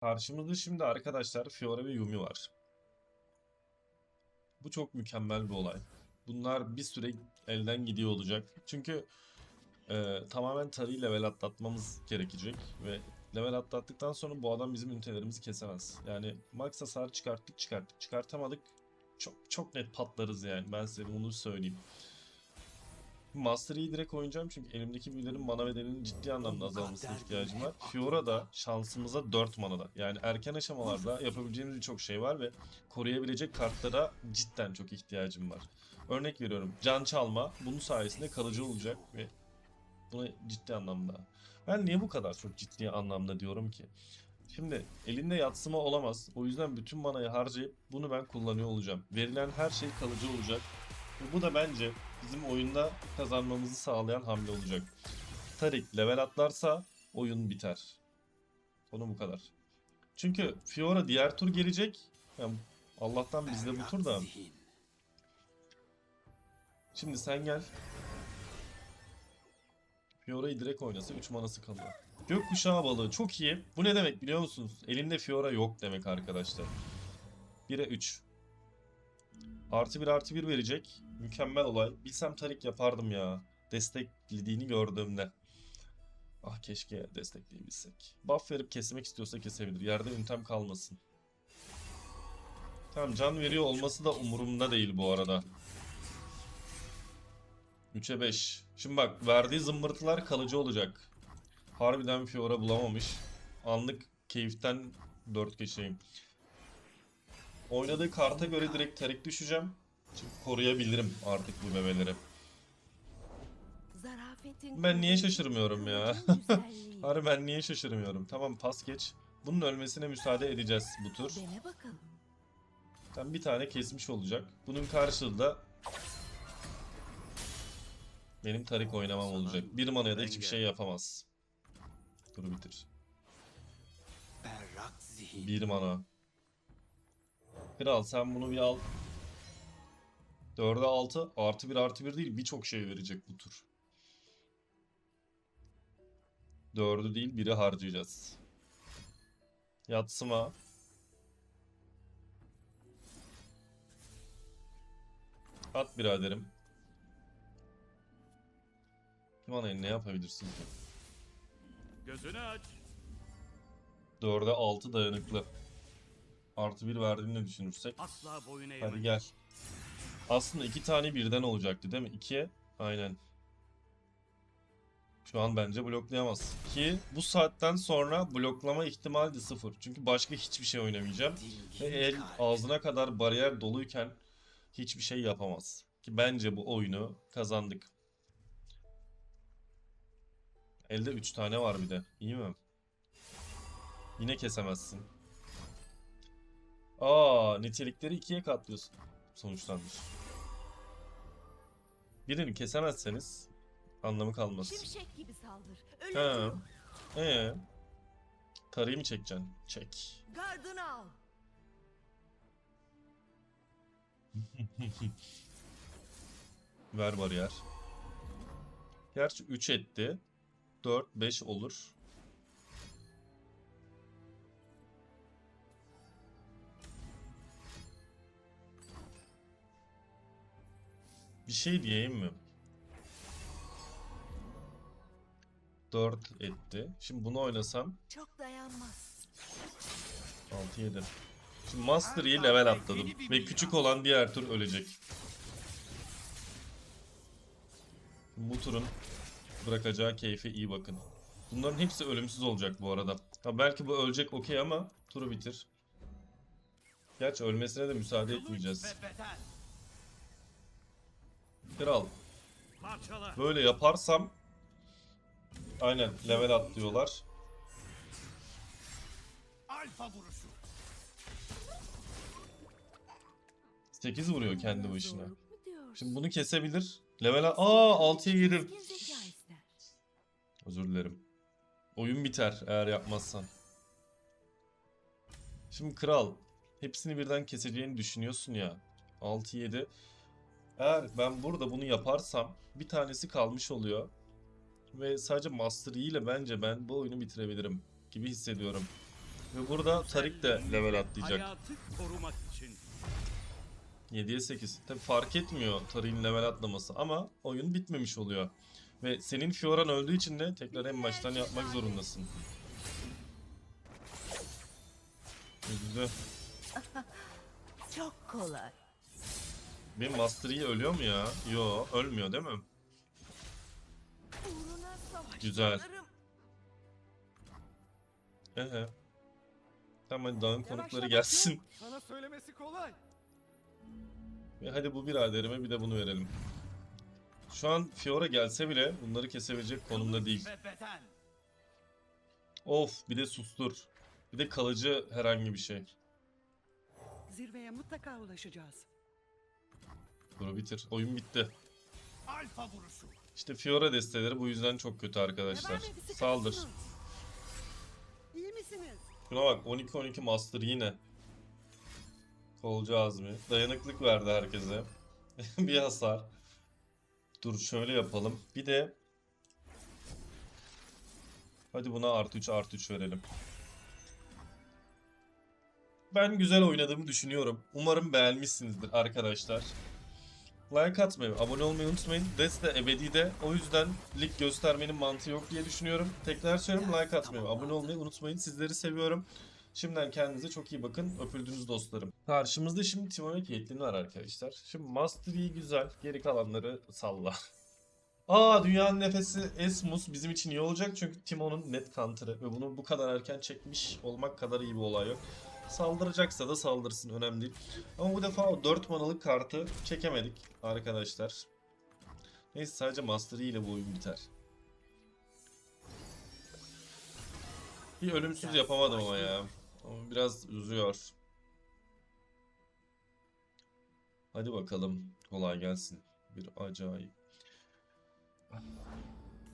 Karşımızda şimdi arkadaşlar Fiora ve Yumi var. Bu çok mükemmel bir olay. Bunlar bir süre elden gidiyor olacak. Çünkü e, tamamen tarıyı level atlatmamız gerekecek ve level atlattıktan sonra bu adam bizim ünitelerimizi kesemez. Yani max hasar çıkarttık çıkarttık çıkartamadık çok çok net patlarız yani ben size bunu söyleyeyim. Master Yi'yi direkt oynayacağım çünkü elimdeki büyülerin mana bedelinin ciddi anlamda azalmasına ihtiyacım var. Fiora da şansımıza 4 manada. Yani erken aşamalarda yapabileceğimiz birçok şey var ve koruyabilecek kartlara cidden çok ihtiyacım var. Örnek veriyorum can çalma bunun sayesinde kalıcı olacak ve buna ciddi anlamda. Ben niye bu kadar çok ciddi anlamda diyorum ki? Şimdi elinde yatsıma olamaz. O yüzden bütün manayı harcayıp bunu ben kullanıyor olacağım. Verilen her şey kalıcı olacak. Bu da bence bizim oyunda kazanmamızı sağlayan hamle olacak. Tarik level atlarsa oyun biter. Konu bu kadar. Çünkü Fiora diğer tur gelecek. Yani Allah'tan bizde bu tur da. Şimdi sen gel. Fiora'yı direkt oynasa 3 manası kalıyor. Gökkuşağı balığı çok iyi. Bu ne demek biliyor musunuz? Elinde Fiora yok demek arkadaşlar. 1'e 3. Artı 1 artı 1 verecek. Mükemmel olay. Bilsem Tarik yapardım ya. Desteklediğini gördüğümde. Ah keşke destekleyebilsek. Buff verip kesmek istiyorsa kesebilir. Yerde üntem kalmasın. Tamam can veriyor olması da umurumda değil bu arada. 3'e 5. Şimdi bak verdiği zımbırtılar kalıcı olacak. Harbiden Fiora bulamamış. Anlık keyiften 4 geçeyim. Oynadığı karta göre direkt tarik düşeceğim. Çünkü koruyabilirim artık bu memeleri. Ben niye şaşırmıyorum ya? Harbi ben niye şaşırmıyorum? Tamam pas geç. Bunun ölmesine müsaade edeceğiz bu tur. Tam bir tane kesmiş olacak. Bunun karşılığında benim tarik oynamam olacak. Bir manaya da hiçbir şey yapamaz. Turu bitir. Bir mana. Kral sen bunu bir al. 4'e 6 artı 1 artı 1 değil birçok şey verecek bu tur. 4'ü değil 1'i harcayacağız. Yatsıma. At biraderim. Kim anayın ne yapabilirsin ki? Gözünü aç. 4'e 6 dayanıklı. Artı 1 verdiğini düşünürsek. Asla boyun eğme. Hadi gel. Aslında iki tane birden olacaktı değil mi? İkiye. Aynen. Şu an bence bloklayamaz. Ki bu saatten sonra bloklama ihtimali de sıfır. Çünkü başka hiçbir şey oynamayacağım. Ve el ağzına kadar bariyer doluyken hiçbir şey yapamaz. Ki bence bu oyunu kazandık. Elde 3 tane var bir de. İyi mi? Yine kesemezsin. Aa, nitelikleri ikiye katlıyorsun. Sonuçlanmış. Birini kesemezseniz anlamı kalmaz. Şimşek gibi saldır. Öyle Ha. Ee, tarıyı mı çekeceksin? Çek. Gardını al. Ver bariyer. Gerçi 3 etti. 4, 5 olur. Bir şey diyeyim mi? 4 etti. Şimdi bunu oynasam Çok dayanmaz. 6 7. Şimdi Master Yi level atladım ve küçük olan diğer tur ölecek. Bu turun bırakacağı keyfe iyi bakın. Bunların hepsi ölümsüz olacak bu arada. Ha belki bu ölecek okey ama turu bitir. Gerçi ölmesine de müsaade etmeyeceğiz. Kral böyle yaparsam aynen level atlıyorlar. Alfa vuruşu. 8 vuruyor kendi başına. Şimdi bunu kesebilir. Level a- Aa 6'ya yedim. Keskin zeka ister. Özür dilerim. Oyun biter eğer yapmazsan. Şimdi kral hepsini birden keseceğini düşünüyorsun ya. 6-7. Eğer ben burada bunu yaparsam bir tanesi kalmış oluyor. Ve sadece Master Yi ile bence ben bu oyunu bitirebilirim gibi hissediyorum. Ve burada Tarik de level atlayacak. Hayatı korumak için. 7'ye 8. Tabi fark etmiyor Tarik'in level atlaması ama oyun bitmemiş oluyor. Ve senin Fioran öldüğü için de tekrar en baştan yapmak zorundasın. Güzel. Çok kolay. Benim Master Yi ölüyor mu ya? Yo ölmüyor değil mi? Güzel. Ehe. Tamam hadi dağın konukları gelsin. Sana söylemesi kolay. Ve hadi bu biraderime bir de bunu verelim. Şu an Fiora gelse bile bunları kesebilecek konumda değil. Of bir de sustur. Bir de kalıcı herhangi bir şey. Zirveye mutlaka ulaşacağız. Dur bitir. Oyun bitti. Alfa vuruşu. İşte Fiora desteleri bu yüzden çok kötü arkadaşlar. Saldır. İyi misiniz? Şuna bak 12-12 Master yine. Kolcu Azmi. Dayanıklık verdi herkese. bir hasar. Dur şöyle yapalım. Bir de Hadi buna artı 3 artı 3 verelim. Ben güzel oynadığımı düşünüyorum. Umarım beğenmişsinizdir arkadaşlar. Like atmayı, abone olmayı unutmayın. Des de ebedi de. O yüzden lig göstermenin mantığı yok diye düşünüyorum. Tekrar söylüyorum like atmayı, abone olmayı unutmayın. Sizleri seviyorum. Şimdiden kendinize çok iyi bakın. Öpüldünüz dostlarım. Karşımızda şimdi Timo ve Caitlyn var arkadaşlar. Şimdi Master Yi güzel. Geri kalanları salla. Aa dünyanın nefesi Esmus bizim için iyi olacak çünkü Timo'nun net counter'ı ve bunu bu kadar erken çekmiş olmak kadar iyi bir olay yok. Saldıracaksa da saldırsın önemli değil. Ama bu defa o 4 manalık kartı çekemedik arkadaşlar. Neyse sadece Master ile bu oyun biter. Bir ölümsüz yapamadım ama ya. Ama biraz üzüyor. Hadi bakalım. Kolay gelsin. Bir acayip.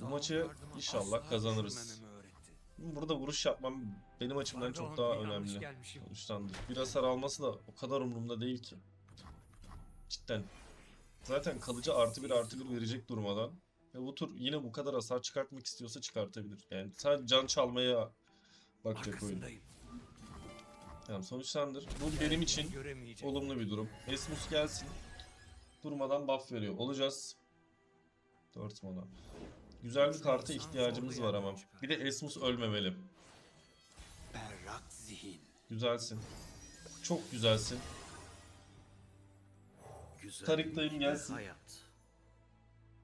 Bu maçı inşallah kazanırız. Burada vuruş yapmam benim açımdan çok daha önemli. Sonuçlandı. Bir hasar alması da o kadar umurumda değil ki. Cidden. Zaten kalıcı artı bir artı bir verecek durmadan. Ve bu tur yine bu kadar hasar çıkartmak istiyorsa çıkartabilir. Yani sadece can çalmaya bakacak oyun. Tamam sonuçlandır. Bu benim için olumlu bir durum. Esmus gelsin. Durmadan buff veriyor. Olacağız. 4 mana. Güzel bir karta ihtiyacımız var ama. Bir de Esmus ölmemeli. Berrak zihin. Güzelsin. Çok güzelsin. Güzel. Tarik dayım gelsin. Hayat.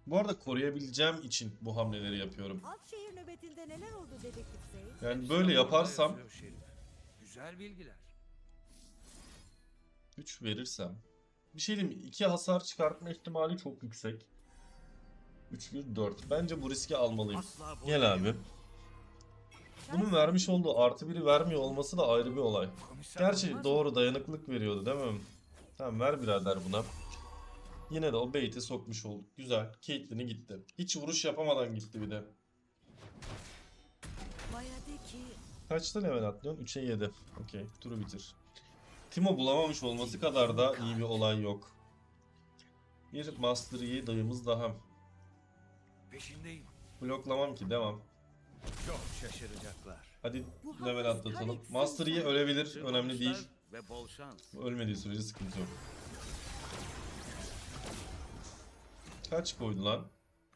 Bu arada koruyabileceğim için bu hamleleri yapıyorum. Alt şehir nöbetinde neler oldu dedektif Zeyn? Yani böyle yaparsam Güzel bilgiler. 3 verirsem bir şey diyeyim mi? 2 hasar çıkartma ihtimali çok yüksek. 3 1 4. Bence bu riski almalıyım. Gel abi. Bunun vermiş olduğu artı biri vermiyor olması da ayrı bir olay. Gerçi doğru dayanıklık veriyordu değil mi? Tamam ver birader buna. Yine de o bait'i sokmuş olduk. Güzel. Caitlyn'i gitti. Hiç vuruş yapamadan gitti bir de. Kaçta level atlıyorsun? 3'e 7. Okey. Turu bitir. Timo bulamamış olması kadar da iyi bir olay yok. Bir Master Yi dayımız daha. Peşindeyim. Bloklamam ki devam. Çok şaşıracaklar. Hadi Bu level atlatalım. Master Yi ölebilir. Önemli değil. Ve bol şans. Ölmediği sürece sıkıntı yok. Kaç koydu lan?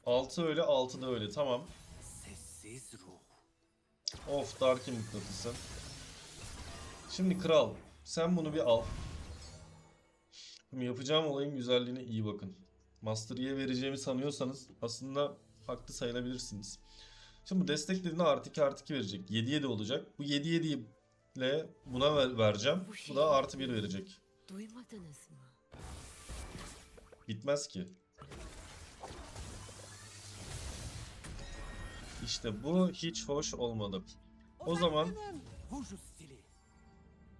6 öyle 6 da öyle tamam. Sessiz ruh. Of Darkin mıknatısı. Şimdi kral sen bunu bir al. Şimdi yapacağım olayın güzelliğine iyi bakın. Master Yi'ye vereceğimi sanıyorsanız aslında haklı sayılabilirsiniz. Şimdi bu desteklediğinde artı 2 artı 2 verecek. 7 7 olacak. Bu 7 7 ile buna ver- vereceğim. Bu da artı 1 verecek. duymadınız mı? Bitmez ki. İşte bu hiç hoş olmadı. O zaman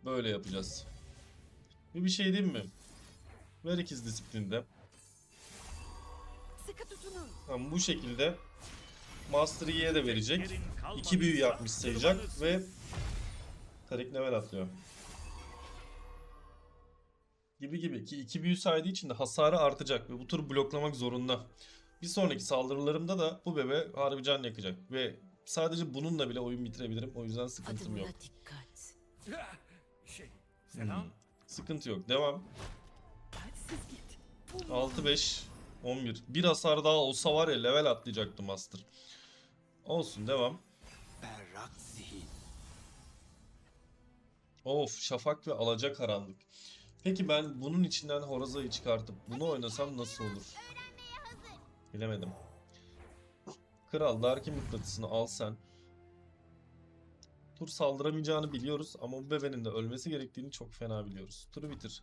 böyle yapacağız. Bir bir şey diyeyim mi? Ver ikiz disiplinde. Sıkı tutunun. Tamam bu şekilde Master Yi'ye de verecek. İki büyü yapmış sayacak ve Tarik level atlıyor. Gibi gibi ki iki büyü saydığı için de hasarı artacak ve bu tur bloklamak zorunda. Bir sonraki saldırılarımda da bu bebe harbi can yakacak ve sadece bununla bile oyun bitirebilirim. O yüzden sıkıntım yok. Dikkat. Selam. Hmm. Sıkıntı yok. Devam. Hadi siz git. 6-5 11. Bir hasar daha olsa var ya level atlayacaktı Master. Olsun devam. Berrak zihin. Of şafak ve alacak karanlık. Peki ben bunun içinden Horaza'yı çıkartıp bunu oynasam nasıl olur? Bilemedim. Kral Darkin mıknatısını al sen. Tur saldıramayacağını biliyoruz ama bu bebenin de ölmesi gerektiğini çok fena biliyoruz. Turu bitir.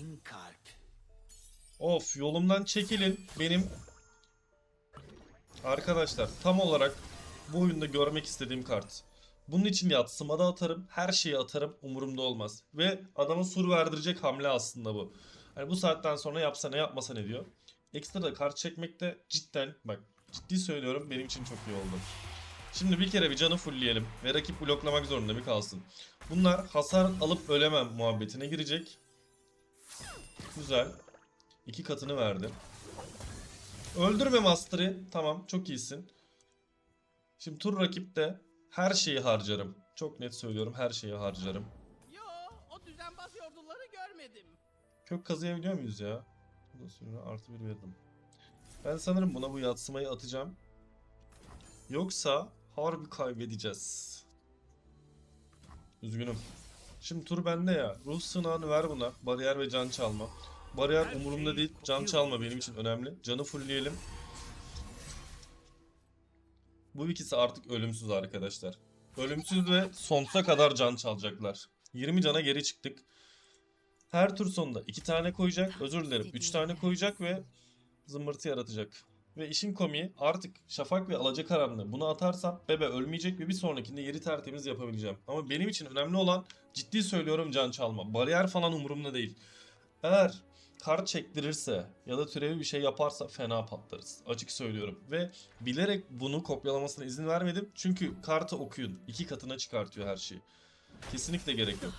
Dingin kalp. Of yolumdan çekilin. Benim arkadaşlar tam olarak bu oyunda görmek istediğim kart. Bunun için yatsıma da atarım. Her şeyi atarım. Umurumda olmaz. Ve adama sur verdirecek hamle aslında bu. Hani bu saatten sonra yapsa ne yapmasa ne diyor. Ekstra da kart çekmek de cidden bak ciddi söylüyorum benim için çok iyi oldu. Şimdi bir kere bir canı fullleyelim ve rakip bloklamak zorunda bir kalsın. Bunlar hasar alıp ölemem muhabbetine girecek. Güzel. İki katını verdi. Öldürme Master'ı. Tamam çok iyisin. Şimdi tur rakipte her şeyi harcarım. Çok net söylüyorum her şeyi harcarım. Yo, o düzenbaz yorduları görmedim. Kök kazıyabiliyor muyuz ya? Bu da sonra artı bir verdim. Ben sanırım buna bu yatsımayı atacağım. Yoksa harbi kaybedeceğiz. Üzgünüm. Şimdi tur bende ya. Ruh sınavını ver buna. Bariyer ve can çalma. Bariyer umurumda değil. Can çalma benim için önemli. Canı fullleyelim. Bu ikisi artık ölümsüz arkadaşlar. Ölümsüz ve sonsuza kadar can çalacaklar. 20 cana geri çıktık. Her tur sonunda 2 tane koyacak. Özür dilerim 3 tane koyacak ve zımbırtı yaratacak. Ve işin komiği artık Şafak ve Alacakaranlı bunu atarsam Bebe ölmeyecek ve bir sonrakinde yeri tertemiz yapabileceğim. Ama benim için önemli olan ciddi söylüyorum can çalma. Bariyer falan umurumda değil. Eğer kart çektirirse ya da türevi bir şey yaparsa fena patlarız. Açık söylüyorum. Ve bilerek bunu kopyalamasına izin vermedim. Çünkü kartı okuyun. iki katına çıkartıyor her şeyi. Kesinlikle gerek yok.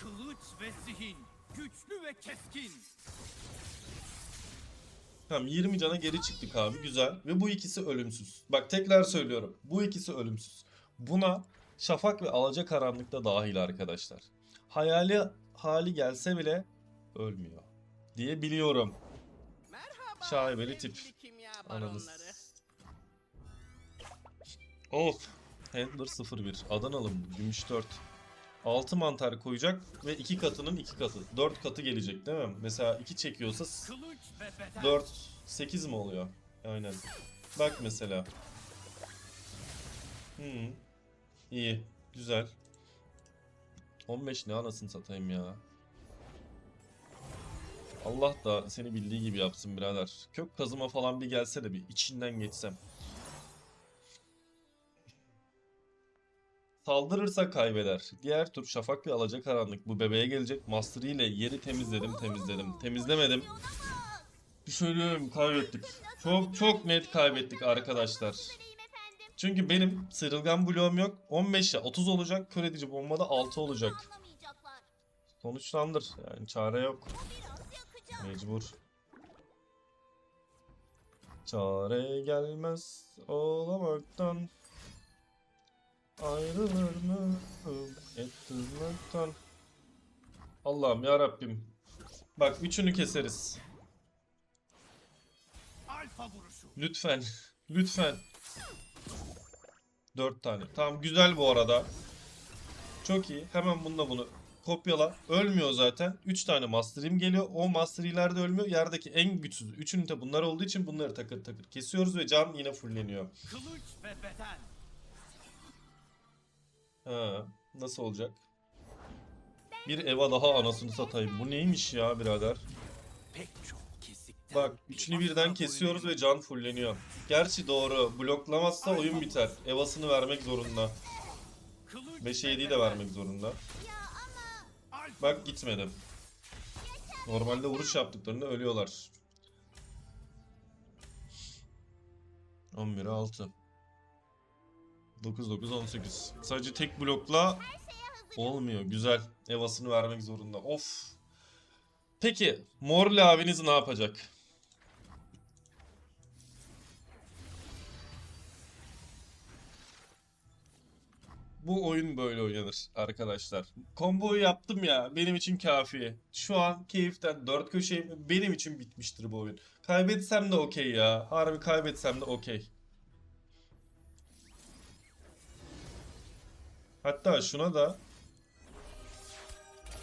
Kılıç ve zihin. Güçlü ve keskin. Tamam 20 cana geri çıktık abi güzel. Ve bu ikisi ölümsüz. Bak tekrar söylüyorum. Bu ikisi ölümsüz. Buna Şafak ve Alacakaranlık da dahil arkadaşlar. Hayali hali gelse bile ölmüyor. Diye biliyorum. Şaibeli tip. Ananız. Of. Handler 01. Adanalım. Gümüş 4. 6 mantar koyacak ve 2 katının 2 katı. 4 katı gelecek değil mi? Mesela 2 çekiyorsa Kılıç ve beden. 4 8 mi oluyor? Aynen. Bak mesela. Hmm. İyi. Güzel. 15 ne anasını satayım ya. Allah da seni bildiği gibi yapsın birader. Kök kazıma falan bir gelse de bir içinden geçsem. Saldırırsa kaybeder. Diğer tur Şafak ve Alacakaranlık bu bebeğe gelecek. Master ile yeri temizledim temizledim. Temizlemedim. Bir söylüyorum kaybettik. Çok çok net kaybettik arkadaşlar. Çünkü benim sıyrılgan bloğum yok. 15 ya 30 olacak. Kör bombada 6 olacak. Sonuçlandır. Yani çare yok. Mecbur. Çare gelmez olamaktan. Ayrılır mı ettirmekten. Allah'ım ya Rabbim. Bak üçünü keseriz. Alfa vuruşu. Lütfen. Lütfen. Dört tane. Tamam güzel bu arada. Çok iyi. Hemen bununla bunu kopyala. Ölmüyor zaten. Üç tane Master'im geliyor. O Master'iler de ölmüyor. Yerdeki en güçsüz. Üçünün de bunlar olduğu için bunları takır takır kesiyoruz ve can yine fullleniyor. Kılıç ve beden. Ha, nasıl olacak? Bir Eva daha anasını satayım. Bu neymiş ya birader? Pek çok kesikten. Bak üçünü birden kesiyoruz ve can fulleniyor. Gerçi doğru. Bloklamazsa oyun biter. Evasını vermek zorunda. Kılıç 5'e ve 7'yi de vermek zorunda. Bak gitmedim. Normalde vuruş yaptıklarında ölüyorlar. 11'e 6. 9 9 18. Sadece tek blokla olmuyor. Güzel. Evasını vermek zorunda. Of. Peki Morli abiniz ne yapacak? Bu oyun böyle oynanır arkadaşlar. Komboyu yaptım ya benim için kafi. Şu an keyiften dört köşeyim. Benim için bitmiştir bu oyun. Kaybetsem de okey ya. Harbi kaybetsem de okey. Hatta şuna da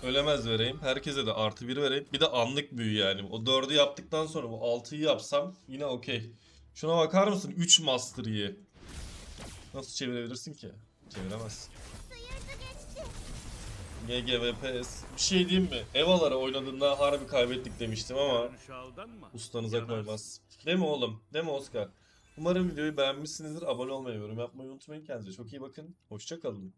ölemez vereyim. Herkese de artı bir vereyim. Bir de anlık büyü yani. O dördü yaptıktan sonra bu altıyı yapsam yine okey. Şuna bakar mısın? 3 Master Yi. Nasıl çevirebilirsin ki? Çeviremezsin. GGVPS. Bir şey diyeyim mi? Evalara oynadığında harbi kaybettik demiştim ama ustanıza koymaz. Değil mi oğlum? Değil mi Oscar? Umarım videoyu beğenmişsinizdir. Abone olmayı, yorum yapmayı unutmayın. Kendinize çok iyi bakın. Hoşçakalın.